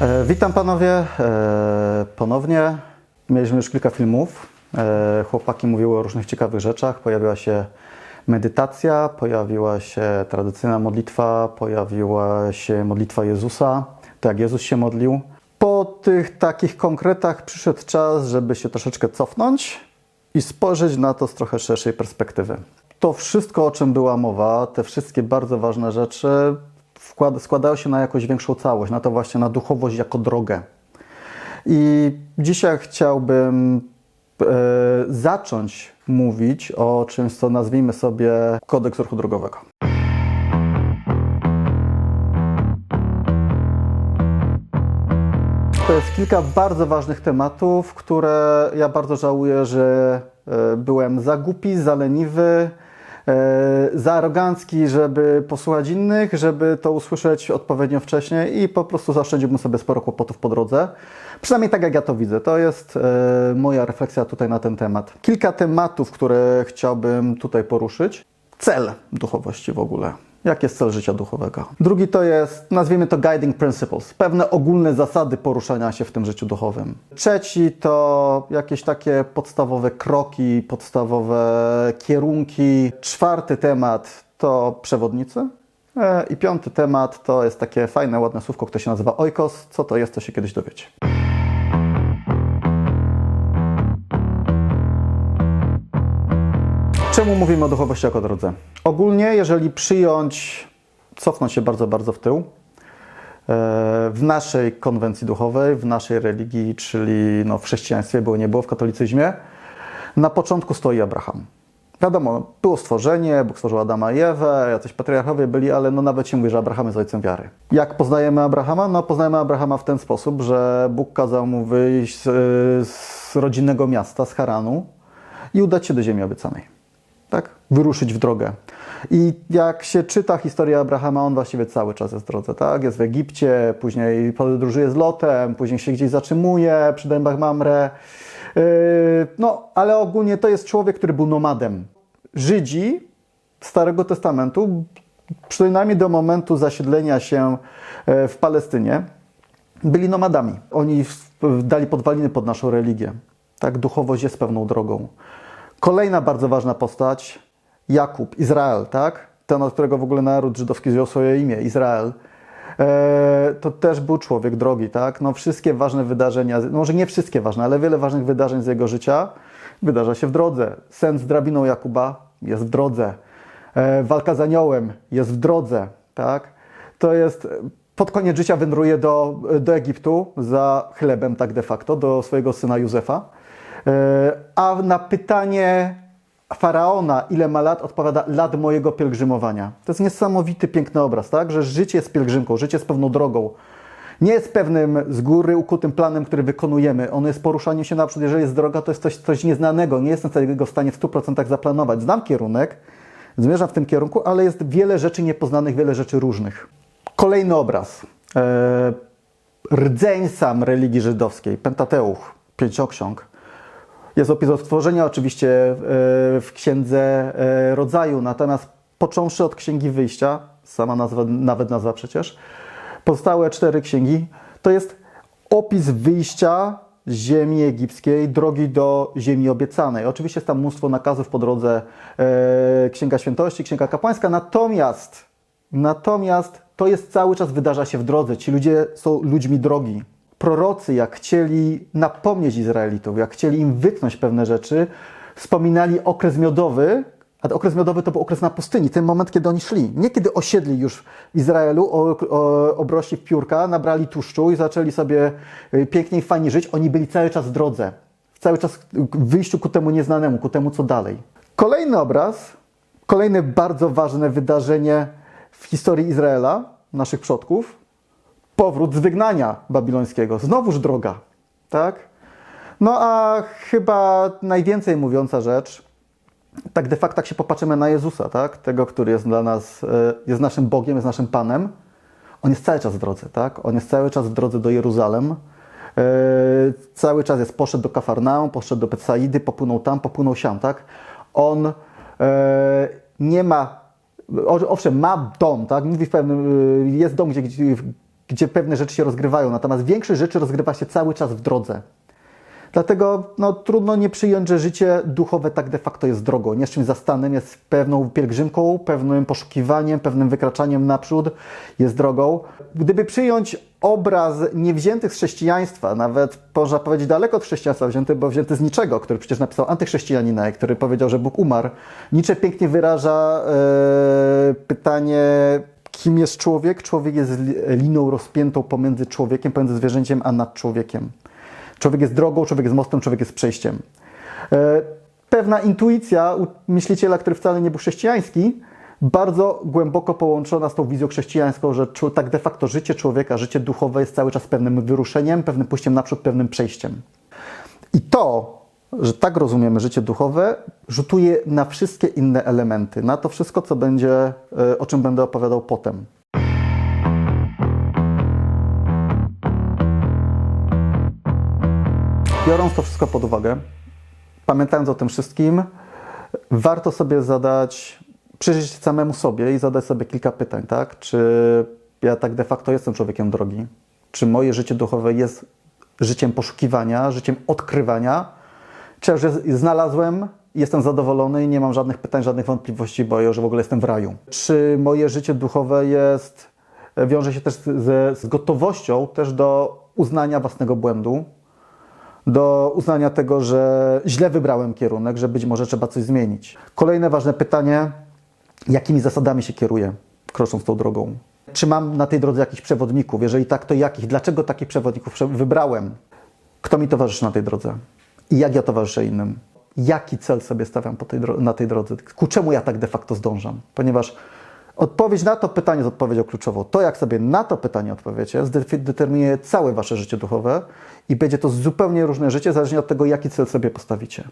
E, witam panowie e, ponownie. Mieliśmy już kilka filmów. E, chłopaki mówiły o różnych ciekawych rzeczach. Pojawiła się medytacja, pojawiła się tradycyjna modlitwa, pojawiła się modlitwa Jezusa, tak jak Jezus się modlił. Po tych takich konkretach przyszedł czas, żeby się troszeczkę cofnąć i spojrzeć na to z trochę szerszej perspektywy. To wszystko, o czym była mowa, te wszystkie bardzo ważne rzeczy wkład- składają się na jakąś większą całość, na to właśnie na duchowość jako drogę. I dzisiaj chciałbym e, zacząć mówić o czymś, co nazwijmy sobie kodeks ruchu drogowego. To jest kilka bardzo ważnych tematów, które ja bardzo żałuję, że e, byłem za głupi, za leniwy, za arogancki, żeby posłuchać innych, żeby to usłyszeć odpowiednio wcześniej i po prostu zaoszczędziłbym sobie sporo kłopotów po drodze. Przynajmniej tak jak ja to widzę. To jest e, moja refleksja tutaj na ten temat. Kilka tematów, które chciałbym tutaj poruszyć. Cel duchowości w ogóle. Jaki jest cel życia duchowego? Drugi to jest, nazwijmy to guiding principles, pewne ogólne zasady poruszania się w tym życiu duchowym. Trzeci to jakieś takie podstawowe kroki, podstawowe kierunki. Czwarty temat to przewodnicy. E, I piąty temat to jest takie fajne, ładne słówko, które się nazywa oikos. Co to jest, to się kiedyś dowiecie. Czemu mówimy o duchowości jako drodze? Ogólnie, jeżeli przyjąć, cofnąć się bardzo, bardzo w tył, e, w naszej konwencji duchowej, w naszej religii, czyli no, w chrześcijaństwie było, nie było, w katolicyzmie, na początku stoi Abraham. Wiadomo, było stworzenie, Bóg stworzył Adama i Ewę, jacyś patriarchowie byli, ale no nawet się mówi, że Abraham jest ojcem wiary. Jak poznajemy Abrahama? No poznajemy Abrahama w ten sposób, że Bóg kazał mu wyjść z, z rodzinnego miasta, z Haranu i udać się do ziemi obiecanej tak? Wyruszyć w drogę. I jak się czyta historię Abrahama, on właściwie cały czas jest w drodze, tak? Jest w Egipcie, później podróżuje z Lotem, później się gdzieś zatrzymuje przy dębach Mamre. Yy, no, ale ogólnie to jest człowiek, który był nomadem. Żydzi Starego Testamentu, przynajmniej do momentu zasiedlenia się e, w Palestynie, byli nomadami. Oni dali podwaliny pod naszą religię. Tak, duchowość jest pewną drogą. Kolejna bardzo ważna postać, Jakub, Izrael, tak? Ten, od którego w ogóle naród żydowski wziął swoje imię, Izrael. E, to też był człowiek drogi, tak? No wszystkie ważne wydarzenia, no może nie wszystkie ważne, ale wiele ważnych wydarzeń z jego życia wydarza się w drodze. Sen z drabiną Jakuba jest w drodze. E, walka z aniołem jest w drodze, tak? To jest, pod koniec życia wędruje do, do Egiptu za chlebem, tak de facto, do swojego syna Józefa. E, A na pytanie faraona, ile ma lat, odpowiada lat mojego pielgrzymowania. To jest niesamowity, piękny obraz, tak? Że życie jest pielgrzymką, życie jest pewną drogą. Nie jest pewnym z góry ukutym planem, który wykonujemy. On jest poruszaniem się naprzód. Jeżeli jest droga, to jest coś, coś nieznanego. Nie jestem tego w stanie w 100% zaplanować. Znam kierunek, zmierzam w tym kierunku, ale jest wiele rzeczy niepoznanych, wiele rzeczy różnych. Kolejny obraz. E, rdzeń sam religii żydowskiej, Pentateuch, pięcioksiąg. Jest opis od stworzenia oczywiście e, w Księdze e, Rodzaju, natomiast począwszy od Księgi Wyjścia, sama nazwa, nawet nazwa przecież, pozostałe cztery księgi, to jest opis wyjścia ziemi egipskiej, drogi do ziemi obiecanej. Oczywiście jest tam mnóstwo nakazów po drodze, e, Księga Świętości, Księga Kapłańska, natomiast, natomiast to jest cały czas wydarza się w drodze. Ci ludzie są ludźmi drogi. Prorocy, jak chcieli napomnieć Izraelitów, jak chcieli im wytknąć pewne rzeczy, wspominali okres miodowy, a okres miodowy to był okres na pustyni, ten moment, kiedy oni szli. Nie kiedy osiedli już w Izraelu, o, obrośli w piórka, nabrali tłuszczu i zaczęli sobie y, pięknie i fajnie żyć. Oni byli cały czas w drodze, cały czas w wyjściu ku temu nieznanemu, ku temu, co dalej. Kolejny obraz, kolejne bardzo ważne wydarzenie w historii Izraela, naszych przodków, powrót z wygnania babilońskiego. Znowuż droga, tak? No a chyba najwięcej mówiąca rzecz, tak de facto jak się popatrzymy na Jezusa, tak? Tego, który jest dla nas, e, jest naszym Bogiem, jest naszym Panem. On jest cały czas w drodze, tak? On jest cały czas w drodze do Jeruzalem. E, cały czas jest, poszedł do Kafarnaum, poszedł do Betsaidy, popłynął tam, popłynął siam, tak? On e, nie ma, owszem, ma dom, tak? Mówi w pewnym, y, jest dom, gdzie, gdzie gdzie pewne rzeczy się rozgrywają, natomiast większość rzeczy rozgrywa się cały czas w drodze. Dlatego no, trudno nie przyjąć, że życie duchowe tak de facto jest drogą, nie jest czymś zastanym, jest pewną pielgrzymką, pewnym poszukiwaniem, pewnym wykraczaniem naprzód, jest drogą. Gdyby przyjąć obraz niewzięty z chrześcijaństwa, nawet można powiedzieć daleko od chrześcijaństwa wzięty, bo wzięty z niczego, który przecież napisał antychrześcijanina, który powiedział, że Bóg umarł. Nietzsche pięknie wyraża e, pytanie, kim jest człowiek. Człowiek jest li- liną rozpiętą pomiędzy człowiekiem, pomiędzy zwierzęciem, a nad człowiekiem. Człowiek jest drogą, człowiek jest mostem, człowiek jest przejściem. E, Pewna intuicja myśliciela, który wcale nie był chrześcijański, bardzo głęboko połączona z tą wizją chrześcijańską, że tak de facto życie człowieka, życie duchowe jest cały czas pewnym wyruszeniem, pewnym pójściem naprzód, pewnym przejściem. I to, że tak rozumiemy życie duchowe, rzutuje na wszystkie inne elementy, na to wszystko, co będzie, e, o czym będę opowiadał potem. Biorąc to wszystko pod uwagę, pamiętając o tym wszystkim, warto sobie zadać, przyjrzeć samemu sobie i zadać sobie kilka pytań, tak? Czy ja tak de facto jestem człowiekiem drogi? Czy moje życie duchowe jest życiem poszukiwania, życiem odkrywania? Czy znalazłem, jestem zadowolony i nie mam żadnych pytań, żadnych wątpliwości, bo już w ogóle jestem w raju? Czy moje życie duchowe jest, wiąże się też ze, z gotowością też do uznania własnego błędu, do uznania tego, że źle wybrałem kierunek, że być może trzeba coś zmienić. Kolejne ważne pytanie, jakimi zasadami się kieruję, krocząc tą drogą? Czy mam na tej drodze jakichś przewodników? Jeżeli tak, to jakich? Dlaczego takich przewodników prze- wybrałem? Kto mi towarzyszy na tej drodze? I jak ja towarzyszę innym? Jaki cel sobie stawiam tej na tej drodze? Ku czemu ja tak de facto zdążam? Ponieważ odpowiedź na to pytanie jest odpowiedzią kluczową. To, jak sobie na to pytanie odpowiecie, zdefi- determinuje całe wasze życie duchowe i będzie to zupełnie różne życie, zależnie od tego, jaki cel sobie postawicie.